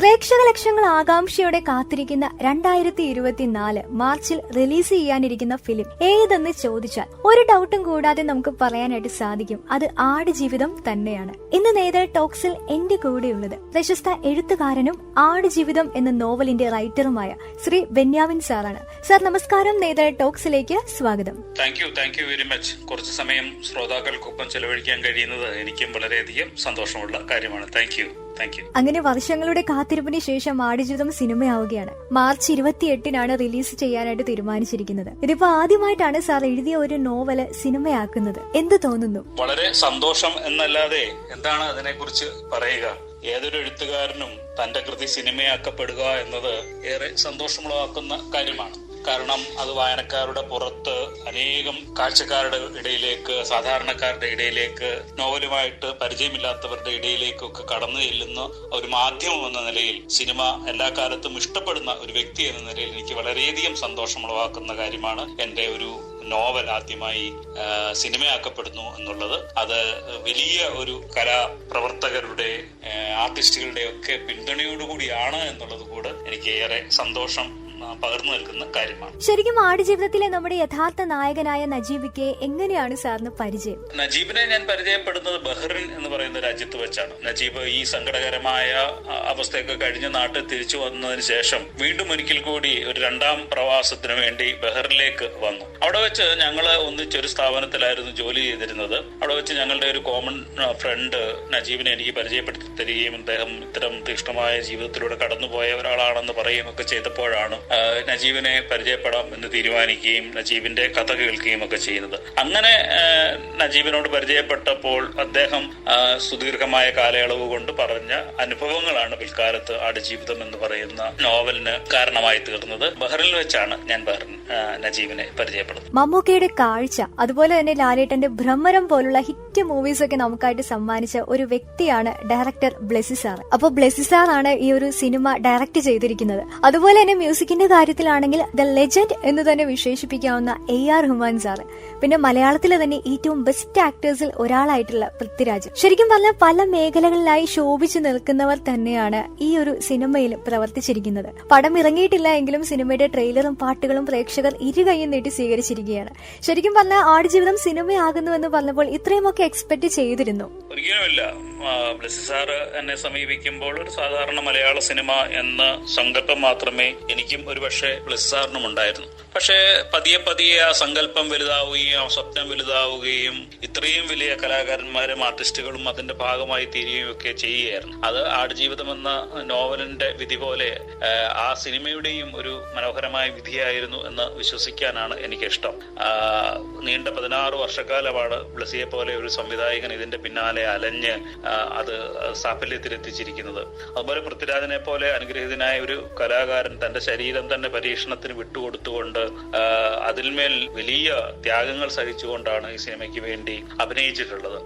പ്രേക്ഷക ലക്ഷങ്ങൾ ആകാംക്ഷയോടെ കാത്തിരിക്കുന്ന രണ്ടായിരത്തി ഇരുപത്തിനാല് മാർച്ചിൽ റിലീസ് ചെയ്യാനിരിക്കുന്ന ഫിലിം ഏതെന്ന് ചോദിച്ചാൽ ഒരു ഡൗട്ടും കൂടാതെ നമുക്ക് പറയാനായിട്ട് സാധിക്കും. അത് ആടുജീവിതം തന്നെയാണ്. ഇന്ന് നേതൽ ടോക്സിൽ എന്റെ കൂടെയുള്ളത് പ്രശസ്ത എഴുത്തുകാരനും ആടുജീവിതം എന്ന നോവലിന്റെ റൈറ്ററുമായ ശ്രീ ബെന്യാമിൻ സാറാണ്. സാർ നമസ്കാരം. നേതൽ ടോക്സിലേക്ക് സ്വാഗതം. Thank you thank you very much കുറച്ച് സമയം ശ്രോതാക്കൾക്കൊപ്പം ചെലവഴിക്കാൻ കഴിയുന്നത് എനിക്കും വളരെയധികം സന്തോഷമുള്ള കാര്യമാണ്. താങ്ക് അങ്ങനെ വർഷങ്ങളുടെ കാത്തിരിപ്പിന് ശേഷം ആടുജീവിതം സിനിമയാവുകയാണ്. മാർച്ച് ഇരുപത്തി എട്ടിനാണ് റിലീസ് ചെയ്യാനായിട്ട് തീരുമാനിച്ചിരിക്കുന്നത്. ഇതിപ്പോ ആദ്യമായിട്ടാണ് സാർ എഴുതിയ ഒരു നോവൽ സിനിമയാക്കുന്നത്. എന്ത് തോന്നുന്നു? വളരെ സന്തോഷം എന്നല്ലാതെ എന്താണ് അതിനെക്കുറിച്ച് പറയുക? ഏതൊരു എഴുത്തുകാരനും തന്റെ കൃതി സിനിമയാക്കപ്പെടുക എന്നത് ഏറെ സന്തോഷമുളവാക്കുന്ന കാര്യമാണ്. കാരണം അത് വായനക്കാരുടെ പുറത്ത് അനേകം കാഴ്ചക്കാരുടെ ഇടയിലേക്ക് സാധാരണക്കാരുടെ ഇടയിലേക്ക് നോവലുമായിട്ട് പരിചയമില്ലാത്തവരുടെ ഇടയിലേക്കൊക്കെ കടന്നു ചെല്ലുന്ന ഒരു മാധ്യമം എന്ന നിലയിൽ സിനിമ എല്ലാ കാലത്തും ഇഷ്ടപ്പെടുന്ന ഒരു വ്യക്തി എന്ന നിലയിൽ എനിക്ക് വളരെയധികം സന്തോഷമുളവാക്കുന്ന കാര്യമാണ് എന്റെ ഒരു നോവൽ ആദ്യമായി സിനിമയാക്കപ്പെടുന്നു എന്നുള്ളത്. അത് വലിയ ഒരു കലാപ്രവർത്തകരുടെ ആർട്ടിസ്റ്റുകളുടെ ഒക്കെ പിന്തുണയോടുകൂടിയാണ് എന്നുള്ളത് കൂടെ എനിക്ക് ഏറെ സന്തോഷം പകർന്നു നൽകുന്ന കാര്യമാണ്. ശരിക്കും ആടുജീവിതത്തിലെ നമ്മുടെ യഥാർത്ഥ നായകനായ നജീബിക്ക് എങ്ങനെയാണ് സാറിന് പരിചയം? നജീബിനെ ഞാൻ പരിചയപ്പെടുന്നത് ബഹ്റിൻ എന്ന് പറയുന്ന രാജ്യത്ത് വെച്ചാണ്. നജീബ് ഈ സങ്കടകരമായ അവസ്ഥയൊക്കെ കഴിഞ്ഞ് നാട്ടിൽ തിരിച്ചു വന്നതിന് ശേഷം വീണ്ടും ഒരിക്കൽ കൂടി ഒരു രണ്ടാം പ്രവാസത്തിന് വേണ്ടി ബഹ്റിലേക്ക് വന്നു. അവിടെ വെച്ച് ഞങ്ങൾ ഒന്നിച്ചൊരു സ്ഥാപനത്തിലായിരുന്നു ജോലി ചെയ്തിരുന്നത്. അവിടെ വെച്ച് ഞങ്ങളുടെ ഒരു കോമൺ ഫ്രണ്ട് നജീബിനെ എനിക്ക് പരിചയപ്പെടുത്തി തരികയും അദ്ദേഹം ഇത്തരം തീക്ഷ്ണമായ ജീവിതത്തിലൂടെ കടന്നുപോയ ഒരാളാണെന്ന് പറയുകയും ഒക്കെ ചെയ്തപ്പോഴാണ് നജീബിനെ പരിചയപ്പെടാം എന്ന് തീരുമാനിക്കുകയും നജീബിന്റെ കഥ കേൾക്കുകയും ഒക്കെ ചെയ്യുന്നത്. അങ്ങനെ നജീബിനോട് പരിചയപ്പെട്ടപ്പോൾ അദ്ദേഹം സുദീർഘമായ കാലയളവ് കൊണ്ട് പറഞ്ഞ അനുഭവങ്ങളാണ് പിൽക്കാലത്ത് ആടുജീവിതം എന്ന് പറയുന്ന നോവലിന് കാരണമായി തീർന്നത്. ബഹറിൽ വെച്ചാണ് ഞാൻ ബഹ്റിൻ നജീബിനെ പരിചയപ്പെടുന്നത്. മമ്മൂക്കയുടെ കാഴ്ച അതുപോലെ തന്നെ ലാലേട്ടന്റെ ഭ്രമരം പോലുള്ള ഹിറ്റ് മൂവീസ് ഒക്കെ നമുക്കായിട്ട് സമ്മാനിച്ച ഒരു വ്യക്തിയാണ് ഡയറക്ടർ ബ്ലെസിസാർ അപ്പൊ ബ്ലെസിസാർ ആണ് ഈ ഒരു സിനിമ ഡയറക്ട് ചെയ്തിരിക്കുന്നത്. അതുപോലെ തന്നെ മ്യൂസിക്കിന്റെ കാര്യത്തിലാണെങ്കിൽ ദ ലെജൻഡ് എന്ന് തന്നെ വിശേഷിപ്പിക്കാവുന്ന എ ആർ ഹുമാൻ സാർ പിന്നെ മലയാളത്തിലെ തന്നെ ഏറ്റവും ബെസ്റ്റ് ആക്ടേഴ്സിൽ ഒരാളായിട്ടുള്ള പൃഥ്വിരാജ്. ശരിക്കും പറഞ്ഞാൽ പല മേഖലകളിലായി ശോഭിച്ചു നിൽക്കുന്നവർ തന്നെയാണ് ഈ ഒരു സിനിമയിൽ പ്രവർത്തിച്ചിരിക്കുന്നത്. പടം ഇറങ്ങിയിട്ടില്ല എങ്കിലും സിനിമയുടെ ട്രെയിലറും പാട്ടുകളും പ്രേക്ഷകർ ഇരുകൈയും നീട്ടി സ്വീകരിച്ചിരിക്കുകയാണ്. ശരിക്കും പറഞ്ഞാൽ ആടുജീവിതം സിനിമയാകുന്നുവെന്ന് പറഞ്ഞപ്പോൾ ഇത്രയുമൊക്കെ എക്സ്പെക്ട് ചെയ്തിരുന്നു. ഒരിക്കലുമില്ല. സാറ് എന്നെ സമീപിക്കുമ്പോൾ ഒരു സാധാരണ മലയാള സിനിമ എന്ന സങ്കല്പം മാത്രമേ എനിക്കും ഒരു പക്ഷേ ബ്ലസ്സാറിനും ഉണ്ടായിരുന്നു. പക്ഷേ പതിയെ പതിയെ ആ സങ്കല്പം വലുതാവുകയും ആ സ്വപ്നം വലുതാവുകയും ഇത്രയും വലിയ കലാകാരന്മാരും ആർട്ടിസ്റ്റുകളും അതിന്റെ ഭാഗമായി തീരുകയും ഒക്കെ ചെയ്യുകയായിരുന്നു. അത് ആടുജീവിതം എന്ന നോവലിന്റെ വിധി പോലെ ആ, സിനിമയുടെയും ഒരു മനോഹരമായ വിധിയായിരുന്നു എന്ന് വിശ്വസിക്കാനാണ് എനിക്കിഷ്ടം. നീണ്ട പതിനാറ് വർഷക്കാലമാണ് ബ്ലസിയെ പോലെ ഒരു സംവിധായകൻ ഇതിന്റെ പിന്നാലെ അലഞ്ഞ് അത് സാഫല്യത്തിലെത്തിച്ചിരിക്കുന്നത്. അതുപോലെ പൃഥ്വിരാജിനെ പോലെ അനുഗ്രഹീതനായ ഒരു കലാകാരൻ തന്റെ ശരീരം തന്നെ പരീക്ഷണത്തിന് വിട്ടുകൊടുത്തുകൊണ്ട് അതിന്മേൽ വലിയ ത്യാഗങ്ങൾ സഹിച്ചുകൊണ്ടാണ് ഈ സിനിമയ്ക്ക് വേണ്ടി അഭിനയിച്ചിട്ടുള്ളത്.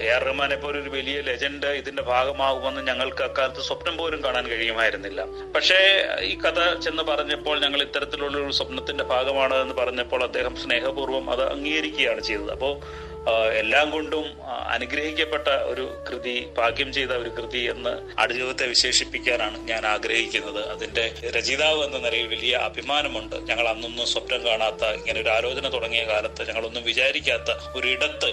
എ ആർ റഹ്മാനെ പോലെ ഒരു വലിയ ലെജൻഡ് ഇതിന്റെ ഭാഗമാകുമെന്ന് ഞങ്ങൾക്ക് അക്കാലത്ത് സ്വപ്നം പോലും കാണാൻ കഴിയുമായിരുന്നില്ല. പക്ഷേ ഈ കഥ ചെന്ന് പറഞ്ഞപ്പോൾ ഞങ്ങൾ ഇത്തരത്തിലുള്ള ഒരു സ്വപ്നത്തിന്റെ ഭാഗമാണ് എന്ന് പറഞ്ഞപ്പോൾ അദ്ദേഹം സ്നേഹപൂർവം അത് അംഗീകരിക്കുകയാണ് ചെയ്തത്. അപ്പോ ആ, എല്ലാം കൊണ്ടും അനുഗ്രഹിക്കപ്പെട്ട ഒരു കൃതി ഭാഗ്യം ചെയ്ത ഒരു കൃതി എന്ന് ആടുജീവിതത്തെ വിശേഷിപ്പിക്കാനാണ് ഞാൻ ആഗ്രഹിക്കുന്നത്. അതിന്റെ രചയിതാവ് എന്ന നിലയിൽ വലിയ അഭിമാനമുണ്ട്. ഞങ്ങൾ അന്നൊന്നും സ്വപ്നം കാണാത്ത ഇങ്ങനെ ഒരു ആലോചന തുടങ്ങിയ കാലത്ത് ഞങ്ങളൊന്നും വിചാരിക്കാത്ത ഒരു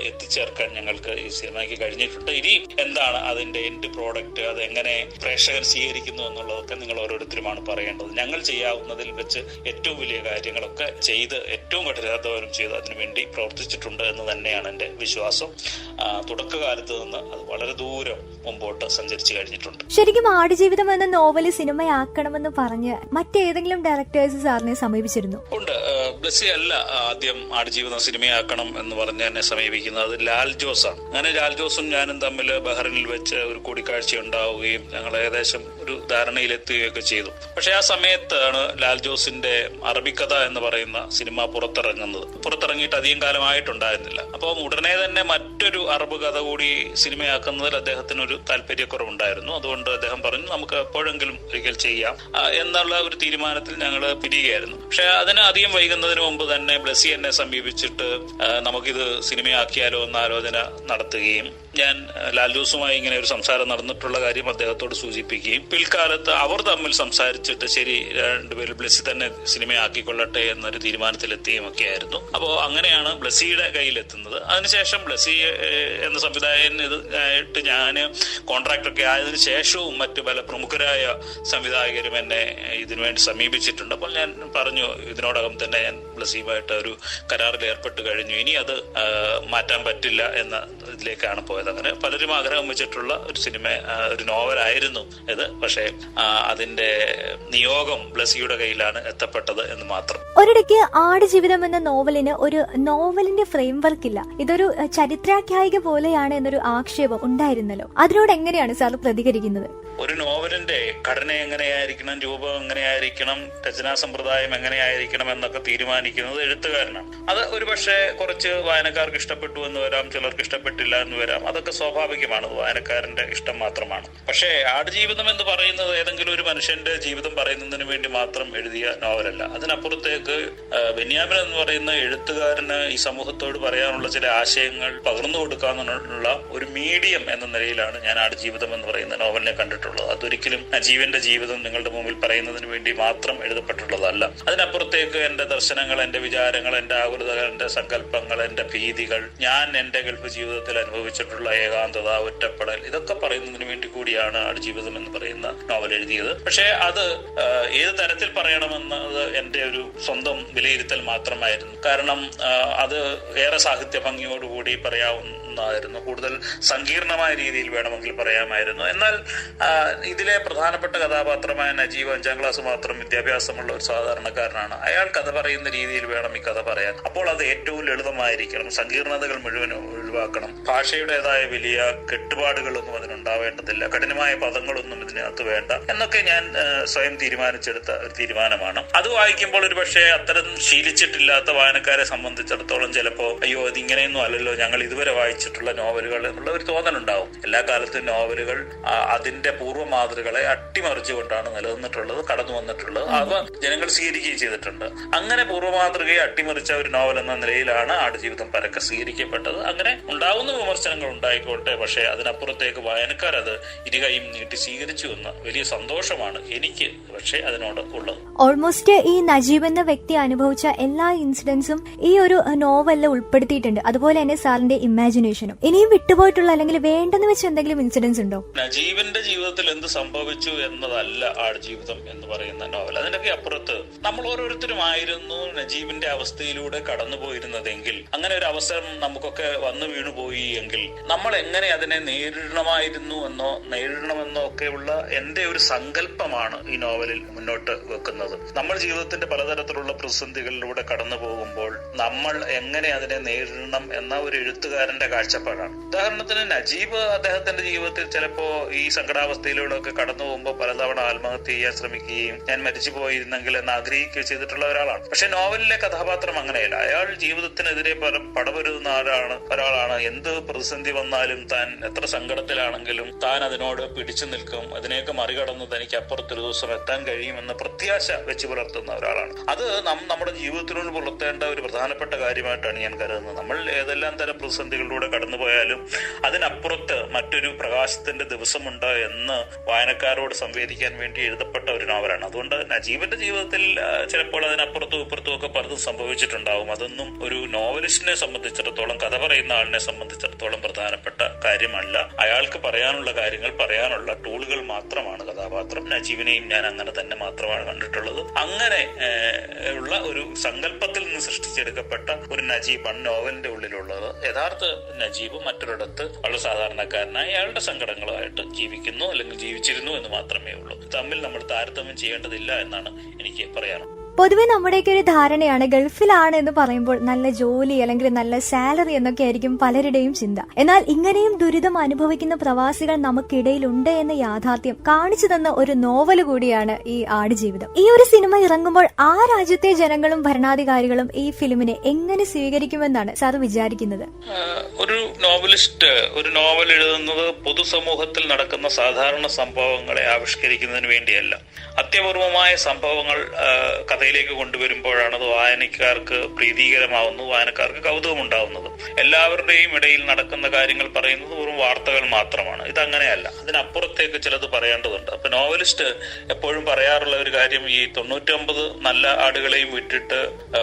എത്തിച്ചേർക്കാൻ ഞങ്ങൾക്ക് ഈ സിനിമയ്ക്ക് കഴിഞ്ഞിട്ടുണ്ട്. ഇനി എന്താണ് അതിന്റെ എൻഡ് പ്രോഡക്റ്റ് അത് എങ്ങനെ പ്രേക്ഷകർ സ്വീകരിക്കുന്നു എന്നുള്ളതൊക്കെ നിങ്ങൾ ഓരോരുത്തരുമാണ് പറയേണ്ടത്. ഞങ്ങൾ ചെയ്യാവുന്നതിൽ വെച്ച് ഏറ്റവും വലിയ കാര്യങ്ങളൊക്കെ ചെയ്ത് ഏറ്റവും കഠിനാധ്വാനം ചെയ്ത് അതിനുവേണ്ടി പ്രവർത്തിച്ചിട്ടുണ്ട് എന്ന് തന്നെയാണ് എന്റെ വിശ്വാസം തുടക്കകാലത്ത് നിന്ന് അത് വളരെ ദൂരം മുമ്പോട്ട് സഞ്ചരിച്ചു കഴിഞ്ഞിട്ടുണ്ട്. ശരിക്കും ആടുജീവിതം എന്ന നോവൽ സിനിമയാക്കണമെന്ന് പറഞ്ഞ് മറ്റേതെങ്കിലും ഡയറക്ടേഴ്സ് സാറിനെ സമീപിച്ചിരുന്നു? ഉണ്ട്. ബ്ലസ്സി അല്ല ആദ്യം ആടുജീവിതം സിനിമയാക്കണം എന്ന് പറഞ്ഞ് എന്നെ സമീപിക്കുന്നത്. അത് ലാൽ ജോസാണ്. അങ്ങനെ ലാൽ ജോസും ഞാനും തമ്മിൽ ബഹ്റിനിൽ വെച്ച് ഒരു കൂടിക്കാഴ്ച ഉണ്ടാവുകയും ഞങ്ങൾ ഏകദേശം ഒരു ധാരണയിലെത്തുകയൊക്കെ ചെയ്തു. പക്ഷെ ആ സമയത്താണ് ലാൽ ജോസിന്റെ അറബിക്കഥ എന്ന് പറയുന്ന സിനിമ പുറത്തിറങ്ങുന്നത്. പുറത്തിറങ്ങിയിട്ട് അധികം കാലമായിട്ടുണ്ടായിരുന്നില്ല. അപ്പോൾ ഉടനെ തന്നെ മറ്റൊരു അറബ് കഥ കൂടി സിനിമയാക്കുന്നതിൽ അദ്ദേഹത്തിന് ഒരു താല്പര്യക്കുറവുണ്ടായിരുന്നു. അതുകൊണ്ട് അദ്ദേഹം പറഞ്ഞു നമുക്ക് എപ്പോഴെങ്കിലും ഒരിക്കൽ ചെയ്യാം. എന്നുള്ള ഒരു തീരുമാനത്തിൽ ഞങ്ങൾ പിരിയുകയായിരുന്നു. പക്ഷെ അതിന് അധികം വൈകുന്നതിന് മുമ്പ് തന്നെ ബ്ലസി എന്നെ സമീപിച്ചിട്ട് നമുക്കിത് സിനിമയാക്കിയാലോ എന്ന ആലോചന നടത്തുകയും ഞാൻ ആ, ലാൽ ജോസുമായി ഇങ്ങനെ ഒരു സംസാരം നടന്നിട്ടുള്ള കാര്യം അദ്ദേഹത്തോട് സൂചിപ്പിക്കുകയും പിൽക്കാലത്ത് അവർ തമ്മിൽ സംസാരിച്ചിട്ട് ശരി രണ്ടുപേരും ബ്ലസ്സി തന്നെ സിനിമയാക്കിക്കൊള്ളട്ടെ എന്നൊരു തീരുമാനത്തിലെത്തുകയും ഒക്കെ ആയിരുന്നു അപ്പോൾ അങ്ങനെയാണ് ബ്ലസ്സിയുടെ കയ്യിലെത്തുന്നത്. അതിനുശേഷം ബ്ലസ്സി എന്ന സംവിധായകൻ ഇത് ആയിട്ട് ഞാൻ കോൺട്രാക്ടൊക്കെ ആയതിനു ശേഷവും മറ്റു പല പ്രമുഖരായ സംവിധായകരും എന്നെ ഇതിനുവേണ്ടി സമീപിച്ചിട്ടുണ്ട്. അപ്പോൾ ഞാൻ പറഞ്ഞു ഇതിനോടകം തന്നെ ഞാൻ ബ്ലസ്സിയുമായിട്ട് ഒരു കരാറിൽ ഏർപ്പെട്ട് കഴിഞ്ഞു. ഇനി അത് മാറ്റാൻ പറ്റില്ല എന്ന ഇതിലേക്കാണ് പോയത്. അങ്ങനെ പലരും ആഗ്രഹം വെച്ചിട്ടുള്ള ഒരു സിനിമ ഒരു നോവലായിരുന്നു ഇത്. പക്ഷേ അതിന്റെ നിയോഗം ബ്ലസിയുടെ കയ്യിലാണ് എത്തപ്പെട്ടത് എന്ന് മാത്രം. ഒരിടയ്ക്ക് ആടുജീവിതം എന്ന നോവലിന് ഒരു നോവലിന്റെ ഫ്രെയിം വർക്ക് ഇല്ല. ഇതൊരു ചരിത്രാഖ്യായിക പോലെയാണ് എന്നൊരു ആക്ഷേപം ഉണ്ടായിരുന്നല്ലോ. അതിനോട് എങ്ങനെയാണ് സാർ പ്രതികരിക്കുന്നത്? ഒരു നോവലിന്റെ ഘടന എങ്ങനെയായിരിക്കണം രൂപം എങ്ങനെയായിരിക്കണം രചനാ സമ്പ്രദായം എങ്ങനെയായിരിക്കണം എന്നൊക്കെ തീരുമാനിക്കുന്നത് എഴുത്തുകാരനാണ്. അത് ഒരുപക്ഷെ കുറച്ച് വായനക്കാർക്ക് ഇഷ്ടപ്പെട്ടു എന്ന് വരാം ചിലർക്ക് ഇഷ്ടപ്പെട്ടില്ല എന്ന് വരാം. അതൊക്കെ സ്വാഭാവികമാണ്. വായനക്കാരന്റെ ഇഷ്ടം മാത്രമാണ്. പക്ഷേ ആടുജീവിതം എന്ന് പറയുന്നത് ഏതെങ്കിലും ഒരു മനുഷ്യന്റെ ജീവിതം പറയുന്നതിന് വേണ്ടി മാത്രം എഴുതിയ നോവലല്ല. അതിനപ്പുറത്തേക്ക് ബെന്യാമിൻ എന്ന് പറയുന്ന എഴുത്തുകാരന് ഈ സമൂഹത്തോട് പറയാനുള്ള ചില ആശയങ്ങൾ പകർന്നു കൊടുക്കാനുള്ള ഒരു മീഡിയം എന്ന നിലയിലാണ് ഞാൻ ആടുജീവിതം എന്ന് പറയുന്ന നോവലിനെ കണ്ടിട്ടുള്ളത്. അതൊരിക്കലും അജീവന്റെ ജീവിതം നിങ്ങളുടെ മുമ്പിൽ പറയുന്നതിന് വേണ്ടി മാത്രം എഴുതപ്പെട്ടിട്ടുള്ളതല്ല. അതിനപ്പുറത്തേക്ക് എന്റെ ദർശനങ്ങൾ എന്റെ വിചാരങ്ങൾ എന്റെ ആകുലതകൾ എന്റെ സങ്കല്പങ്ങൾ എന്റെ ഭീതികൾ ഞാൻ എന്റെ ഗൾഫ് ജീവിതത്തിൽ അനുഭവിച്ചിട്ടുള്ള ഏകാന്തത ഒറ്റപ്പെടൽ ഇതൊക്കെ പറയുന്നതിന് വേണ്ടി കൂടിയാണ് ആടുജീവിതം എന്ന് പറയുന്ന നോവൽ എഴുതിയത്. പക്ഷേ അത് ഏത് തരത്തിൽ പറയണമെന്നത് എന്റെ ഒരു സ്വന്തം വിലയിരുത്തൽ മാത്രമായിരുന്നു. കാരണം അത് ഏറെ സാഹിത്യ ഭംഗിയോടുകൂടി പറയാവുന്നതായിരുന്നു. കൂടുതൽ സങ്കീർണമായ രീതിയിൽ വേണമെങ്കിൽ പറയാമായിരുന്നു. എന്നാൽ ഇതിലെ പ്രധാനപ്പെട്ട കഥാപാത്രമായ നജീവ് അഞ്ചാം ക്ലാസ് മാത്രം വിദ്യാഭ്യാസമുള്ള ഒരു സാധാരണക്കാരനാണ്. അയാൾ കഥ പറയുന്ന രീതിയിൽ വേണം ഈ കഥ പറയാൻ. അപ്പോൾ അത് ഏറ്റവും ലളിതമായിരിക്കണം. സങ്കീർണതകൾ മുഴുവൻ ഒഴിവാക്കണം. ഭാഷയുടേതായ വലിയ കെട്ടുപാടുകളൊന്നും അതിനുണ്ടാവേണ്ടതില്ല. കഠിനമായ പദങ്ങളൊന്നും ഇതിനകത്ത് വേണ്ട എന്നൊക്കെ ഞാൻ സ്വയം തീരുമാനിച്ചെടുത്ത ഒരു തീരുമാനമാണ്. അത് വായിക്കുമ്പോൾ ഒരു പക്ഷേ അത്തരം ശീലിച്ചിട്ടില്ലാത്ത വായനക്കാരെ സംബന്ധിച്ചിടത്തോളം ചിലപ്പോൾ അയ്യോ ഇതിങ്ങനെയൊന്നും അല്ലല്ലോ. ഞങ്ങൾ ഇതുവരെ വായിച്ചിട്ടുള്ള നോവലുകൾ എന്നുള്ള ഒരു തോന്നലുണ്ടാവും. എല്ലാ കാലത്തും നോവലുകൾ അതിന്റെ പൂർവ മാതൃകളെ അട്ടിമറിച്ചുകൊണ്ടാണ് നിലനിന്നിട്ടുള്ളത് കടന്നു വന്നിട്ടുള്ളത്. അവ ജനങ്ങൾ സ്വീകരിക്കുകയും ചെയ്തിട്ടുണ്ട്. അങ്ങനെ പൂർവ മാതൃകയെ അട്ടിമറിച്ച ഒരു നോവൽ എന്ന നിലയിലാണ് ആടുജീവിതം പരക്കെ സ്വീകരിക്കപ്പെട്ടത്. അങ്ങനെ ഉണ്ടാവുന്ന വിമർശനങ്ങൾ ഉണ്ടായിക്കോട്ടെ പക്ഷേ അതിനപ്പുറത്തേക്ക് വായനക്കാർ അത് ഇരുകൈയും നീട്ടി സ്വീകരിച്ചു എന്ന വലിയ സന്തോഷമാണ് എനിക്ക് പക്ഷേ അതിനോട് ഉള്ളത്. ഓൾമോസ്റ്റ് ഈ നജീബ് എന്ന വ്യക്തി അനുഭവിച്ച എല്ലാ ഇൻസിഡൻസും ഈ ഒരു നോവലിൽ ഉൾപ്പെടുത്തിയിട്ടുണ്ട്. അതുപോലെ തന്നെ സാറിന്റെ ഇമാജിനേഷനും ഇനിയും വിട്ടുപോയിട്ടുള്ള അല്ലെങ്കിൽ വേണ്ടെന്ന് വെച്ച് എന്തെങ്കിലും ഇൻസിഡൻസ് ഉണ്ടോ? നജീബിന്റെ ജീവിതത്തിൽ എന്ത് സംഭവിച്ചു എന്നതല്ല ആടുജീവിതം എന്ന് പറയുന്ന നോവൽ. അതിനൊക്കെ അപ്പുറത്ത് നമ്മൾ ഓരോരുത്തരും ആയിരുന്നു നജീബിന്റെ അവസ്ഥയിലൂടെ കടന്നുപോയിരുന്നതെങ്കിൽ അങ്ങനെ ഒരു അവസരം നമുക്കൊക്കെ വന്നു വീണുപോയി എങ്കിൽ നമ്മൾ എങ്ങനെ അതിനെ നേരിടണമായിരുന്നു എന്നോ നേരിടണമെന്നോ ഒക്കെയുള്ള എന്റെ ഒരു സങ്കല്പമാണ് ഈ നോവലിൽ മുന്നോട്ട് വെക്കുന്നത്. നമ്മൾ ജീവിതത്തിന്റെ പലതരത്തിലുള്ള പ്രതിസന്ധികളിലൂടെ കടന്നു പോകുമ്പോൾ നമ്മൾ എങ്ങനെ അതിനെ നേരിടണം എന്ന ഒരു എഴുത്തുകാരന്റെ കാഴ്ചപ്പാടാണ്. ഉദാഹരണത്തിന് നജീബ് അദ്ദേഹത്തിന്റെ ജീവിതത്തിൽ ചിലപ്പോ ഈ സങ്കടാവസ്ഥയിലൂടെ ഒക്കെ കടന്നു പോകുമ്പോൾ പലതവണ ആത്മഹത്യ ചെയ്യാൻ ശ്രമിക്കുകയും ഞാൻ മരിച്ചു പോയിരുന്നെങ്കിൽ എന്ന് ആഗ്രഹിക്കുകയും ചെയ്തിട്ടുള്ള ഒരാളാണ്. പക്ഷെ നോവലിലെ കഥാപാത്രം അങ്ങനെയല്ല. അയാൾ ജീവിതത്തിനെതിരെ പല പടപൊരുതുന്ന ആളാണ് ഒരാളാണ്. എന്ത് പ്രതിസന്ധി വന്നാലും താൻ എത്ര സങ്കടത്തിലാണെങ്കിലും താൻ അതിനോട് പിടിച്ചു നിൽക്കും. അതിനെയൊക്കെ മറികടന്ന് തനിക്ക് അപ്പുറത്തൊരു ദിവസം എത്താൻ കഴിയുമെന്ന പ്രത്യാശ വെച്ച് പുലർത്തുന്ന ഒരാളാണ്. അത് നാം നമ്മുടെ ജീവിതത്തിനോട് പുലർത്തേണ്ട ഒരു പ്രധാനപ്പെട്ട കാര്യമായിട്ടാണ് ഞാൻ കരുതുന്നത്. നമ്മൾ ഏതെല്ലാം തരം പ്രതിസന്ധികളിലൂടെ കടന്നുപോയാലും അതിനപ്പുറത്ത് മറ്റൊരു പ്രകാശത്തിന്റെ ദിവസമുണ്ട് എന്ന് വായനക്കാരോട് സംവേദിക്കാൻ വേണ്ടി എഴുതപ്പെട്ട ഒരു നോവലാണ്. അതുകൊണ്ട് നജീബിന്റെ ജീവിതത്തിൽ ചിലപ്പോൾ അതിനപ്പുറത്തും ഇപ്പുറത്തും ഒക്കെ പലതും സംഭവിച്ചിട്ടുണ്ടാവും. അതൊന്നും ഒരു നോവലിസ്റ്റിനെ സംബന്ധിച്ചിടത്തോളം കഥ പറയുന്ന ആളിനെ സംബന്ധിച്ചിടത്തോളം പ്രധാനപ്പെട്ട കാര്യമല്ല. അയാൾക്ക് പറയാനുള്ള കാര്യങ്ങൾ പറയാനുള്ള ടൂളുകൾ മാത്രമാണ് കഥാപാത്രം. നജീബിനെയും ഞാൻ അങ്ങനെ തന്നെ മാത്രമാണ് കണ്ടിട്ടുള്ളത്. അങ്ങനെ ഉള്ള ഒരു സങ്കല്പത്തിൽ നിന്ന് സൃഷ്ടിച്ചെടുക്കപ്പെട്ട ഒരു നജീബാണ് നോവലിന്റെ ഉള്ളിലുള്ളത്. യഥാർത്ഥ നജീബ് മറ്റൊരിടത്ത് വളരെ സാധാരണക്കാരനായി അയാളുടെ സങ്കടങ്ങളുമായിട്ട് ജീവിക്കുന്നു അല്ലെങ്കിൽ ജീവിച്ചിരുന്നു എന്ന് മാത്രമേ ഉള്ളൂ. തമ്മിൽ നമ്മൾ താരതമ്യം ചെയ്യേണ്ടതില്ല എന്നാണ് എനിക്ക് പറയാനുള്ളത്. പൊതുവെ നമ്മുടെയൊക്കെ ഒരു ധാരണയാണ് ഗൾഫിലാണ് എന്ന് പറയുമ്പോൾ നല്ല ജോലി അല്ലെങ്കിൽ നല്ല സാലറി എന്നൊക്കെ ആയിരിക്കും പലരുടെയും ചിന്ത. എന്നാൽ ഇങ്ങനെയും ദുരിതം അനുഭവിക്കുന്ന പ്രവാസികൾ നമുക്കിടയിലുണ്ട് എന്ന യാഥാർത്ഥ്യം കാണിച്ചു തന്ന ഒരു നോവൽ കൂടിയാണ് ഈ ആടുജീവിതം. ഈ ഒരു സിനിമ ഇറങ്ങുമ്പോൾ ആ രാജ്യത്തെ ജനങ്ങളും ഭരണാധികാരികളും ഈ ഫിലിമിനെ എങ്ങനെ സ്വീകരിക്കുമെന്നാണ് സാർ വിചാരിക്കുന്നത്? ഒരു നോവലിസ്റ്റ് ഒരു നോവൽ എഴുതുന്നത് പൊതുസമൂഹത്തിൽ നടക്കുന്ന സാധാരണ സംഭവങ്ങളെ ആവിഷ്കരിക്കുന്നതിന് വേണ്ടിയല്ല. അത്യപൂർവമായ സംഭവങ്ങൾ ആഹ് കഥയിലേക്ക് കൊണ്ടുവരുമ്പോഴാണ് അത് വായനക്കാർക്ക് പ്രീതികരമാവുന്നു വായനക്കാർക്ക് കൗതുകം ഉണ്ടാവുന്നത് എല്ലാവരുടെയും ഇടയിൽ നടക്കുന്ന കാര്യങ്ങൾ പറയുന്നത് വെറും വാർത്തകൾ മാത്രമാണ്. ഇതങ്ങനെയല്ല. അതിനപ്പുറത്തേക്ക് ചിലത് പറയേണ്ടതുണ്ട്. അപ്പൊ നോവലിസ്റ്റ് എപ്പോഴും പറയാറുള്ള ഒരു കാര്യം ഈ തൊണ്ണൂറ്റൊമ്പത് നല്ല ആടുകളെയും വിട്ടിട്ട്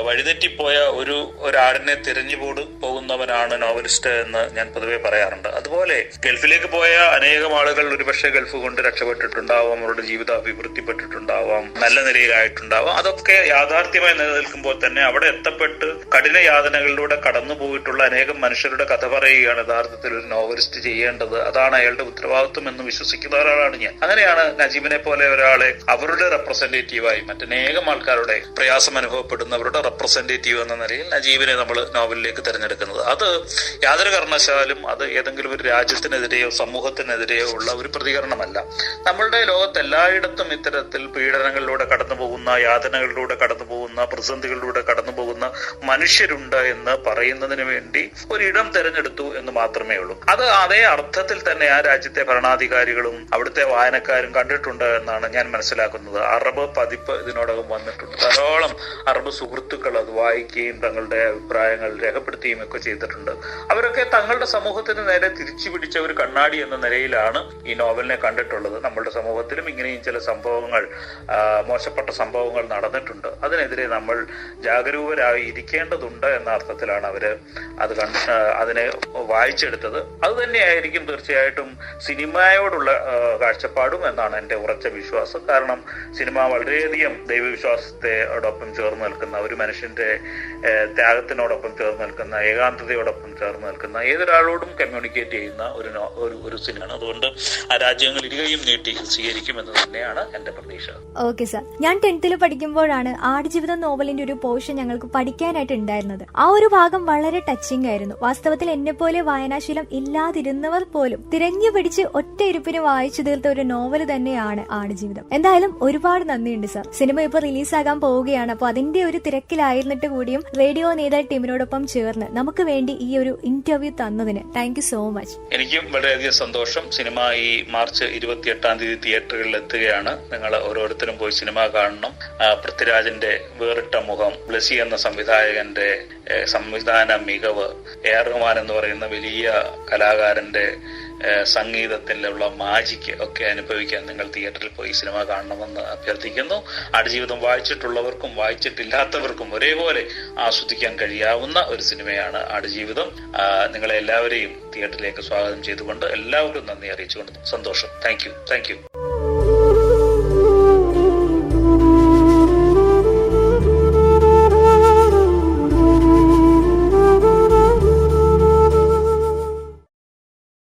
വഴിതെറ്റിപ്പോയ ഒരു ഒരാടിനെ തിരഞ്ഞുപോട് പോകുന്നവനാണ് നോവലിസ്റ്റ് എന്ന് ഞാൻ പൊതുവെ പറയാറുണ്ട്. അതുപോലെ ഗൾഫിലേക്ക് പോയ അനേകം ആളുകൾ ഒരുപക്ഷെ ഗൾഫ് കൊണ്ട് രക്ഷപ്പെട്ടിട്ടുണ്ടാവാം അവരുടെ ജീവിതം അഭിവൃദ്ധിപ്പെട്ടിട്ടുണ്ടാവാം നല്ല നിലയിലായിട്ടുണ്ടാവാം. അതൊക്കെ യാഥാർത്ഥ്യമായി നിലനിൽക്കുമ്പോൾ തന്നെ അവിടെ എത്തപ്പെട്ട് കഠിന യാതനകളിലൂടെ കടന്നു പോയിട്ടുള്ള അനേകം മനുഷ്യരുടെ കഥ പറയുകയാണ് യഥാർത്ഥത്തിൽ ഒരു നോവലിസ്റ്റ് ചെയ്യേണ്ടത്. അതാണ് അയാളുടെ ഉത്തരവാദിത്വം എന്ന് വിശ്വസിക്കുന്ന ഒരാളാണ് ഞാൻ. അങ്ങനെയാണ് നജീബിനെ പോലെ ഒരാളെ അവരുടെ റെപ്രസെന്റേറ്റീവായി മറ്റനേകം ആൾക്കാരുടെ പ്രയാസം അനുഭവപ്പെടുന്നവരുടെ റെപ്രസെന്റേറ്റീവ് എന്ന നിലയിൽ നജീബിനെ നമ്മൾ നോവലിലേക്ക് തിരഞ്ഞെടുക്കുന്നത്. അത് യാതൊരു കാരണവശാലും അത് ഏതെങ്കിലും ഒരു രാജ്യത്തിനെതിരെയോ സമൂഹത്തിനെതിരെയോ ഉള്ള ഒരു പ്രതികരണമല്ല. നമ്മളുടെ ലോകത്ത് എല്ലായിടത്തും ഇത്തരത്തിൽ പീഡനങ്ങളിലൂടെ കടന്നു പോകുന്ന യാതനകളിലൂടെ കടന്നു പോകുന്ന പ്രതിസന്ധികളിലൂടെ കടന്നു പോകുന്ന മനുഷ്യരുണ്ട് എന്ന് പറയുന്നതിന് വേണ്ടി ഒരിടം തെരഞ്ഞെടുത്തു എന്ന് മാത്രമേ ഉള്ളൂ. അത് അതേ അർത്ഥത്തിൽ തന്നെ ആ രാജ്യത്തെ ഭരണാധികാരികളും അവിടുത്തെ വായനക്കാരും കണ്ടിട്ടുണ്ട് എന്നാണ് ഞാൻ മനസ്സിലാക്കുന്നത്. അറബ് പതിപ്പ് ഇതിനോടകം വന്നിട്ടുണ്ട്. ധാരാളം അറബ് സുഹൃത്തുക്കൾ അത് വായിക്കുകയും തങ്ങളുടെ അഭിപ്രായങ്ങൾ രേഖപ്പെടുത്തുകയും ഒക്കെ ചെയ്തിട്ടുണ്ട്. അവരൊക്കെ തങ്ങളുടെ സമൂഹത്തിന് നേരെ തിരിച്ചു പിടിച്ച ഒരു കണ്ണാടി എന്ന നിലയിലാണ് ഈ നോവലിനെ കണ്ടിട്ടുള്ളത്. നമ്മളുടെ സമൂഹത്തിലും ഇങ്ങനെയും ചില സംഭവങ്ങൾ മോശപ്പെട്ട സംഭവങ്ങൾ നടന്നിട്ടുണ്ട്. അതിനെതിരെ നമ്മൾ ജാഗരൂകരായി ഇരിക്കേണ്ടതുണ്ട് എന്ന അർത്ഥത്തിലാണ് അവർ അത് അതിനെ വായിച്ചെടുത്തത്. അത് തന്നെയായിരിക്കും തീർച്ചയായിട്ടും സിനിമയോടുള്ള കാഴ്ചപ്പാടും എന്നാണ് എന്റെ ഉറച്ച വിശ്വാസം. കാരണം സിനിമ വളരെയധികം ദൈവവിശ്വാസത്തോടൊപ്പം ചേർന്ന് നിൽക്കുന്ന ഒരു മനുഷ്യന്റെ ത്യാഗത്തിനോടൊപ്പം ചേർന്ന് നിൽക്കുന്ന ഏകാന്തതയോടൊപ്പം ചേർന്ന് നിൽക്കുന്ന ഏതൊരാളോടും കമ്മ്യൂണിക്കേറ്റ് ചെയ്യുന്ന ഒരു ഒരു ഒരു സിനിമയാണ് അതുകൊണ്ട് ആ രാജ്യങ്ങൾ ഇരുകയും നീട്ടി സ്വീകരിക്കും സ്വീകരിക്കുമെന്ന് തന്നെയാണ് എന്റെ പ്രതീക്ഷ. ഓക്കെ സാർ ഞാൻ ടെൻത്തിൽ പഠിക്കുമ്പോഴാണ് ആടുജീവിതം നോവലിന്റെ ഒരു പോർഷൻ ഞങ്ങൾക്ക് പഠിക്കാനായിട്ട് ഉണ്ടായിരുന്നത്. ആ ഒരു ഭാഗം വളരെ ടച്ചിങ് ആയിരുന്നു. വാസ്തവത്തിൽ എന്നെ പോലെ വായനാശീലം ഇല്ലാതിരുന്നവർ പോലും തിരഞ്ഞു പിടിച്ച് ഒറ്റ ഇരുപ്പിന് വായിച്ചു തീർത്ത ഒരു നോവൽ തന്നെയാണ് ആടുജീവിതം. എന്തായാലും ഒരുപാട് നന്ദിയുണ്ട് സാർ സിനിമ ഇപ്പൊ റിലീസാകാൻ പോവുകയാണ്. അപ്പോൾ അതിന്റെ ഒരു തിരക്കിലായിരുന്നിട്ട് കൂടിയും റേഡിയോ നേതാ ടീമിനോടൊപ്പം ചേർന്ന് നമുക്ക് വേണ്ടി ഈ ഒരു ഇന്റർവ്യൂ തന്നതിന് താങ്ക് സോ മച്ച് എനിക്കും വളരെയധികം സന്തോഷം. സിനിമ ഈ മാർച്ച് ഇരുപത്തി എട്ടാം തീയതി തിയേറ്ററുകളിൽ എത്തുകയാണ്. നിങ്ങൾ ഓരോരുത്തരും പോയി സിനിമ കാണണം. പൃഥ്വിരാജിന്റെ വേറിട്ട മുഖം ബ്ലസി എന്ന സംവിധായകന്റെ സംവിധാന മികവ് എ ആർ റഹ്മാൻ എന്ന് പറയുന്ന വലിയ കലാകാരന്റെ സംഗീതത്തിലുള്ള മാജിക്ക് ഒക്കെ അനുഭവിക്കാൻ നിങ്ങൾ തിയേറ്ററിൽ പോയി സിനിമ കാണണമെന്ന് അഭ്യർത്ഥിക്കുന്നു. ആടുജീവിതം വായിച്ചിട്ടുള്ളവർക്കും വായിച്ചിട്ടില്ലാത്തവർക്കും ഒരേപോലെ ആസ്വദിക്കാൻ കഴിയാവുന്ന ഒരു സിനിമയാണ് ആടുജീവിതം നിങ്ങളെ എല്ലാവരെയും തിയേറ്ററിലേക്ക് സ്വാഗതം ചെയ്തുകൊണ്ട് എല്ലാവരും നന്ദി അറിയിച്ചുകൊണ്ട് സന്തോഷം. Thank you thank U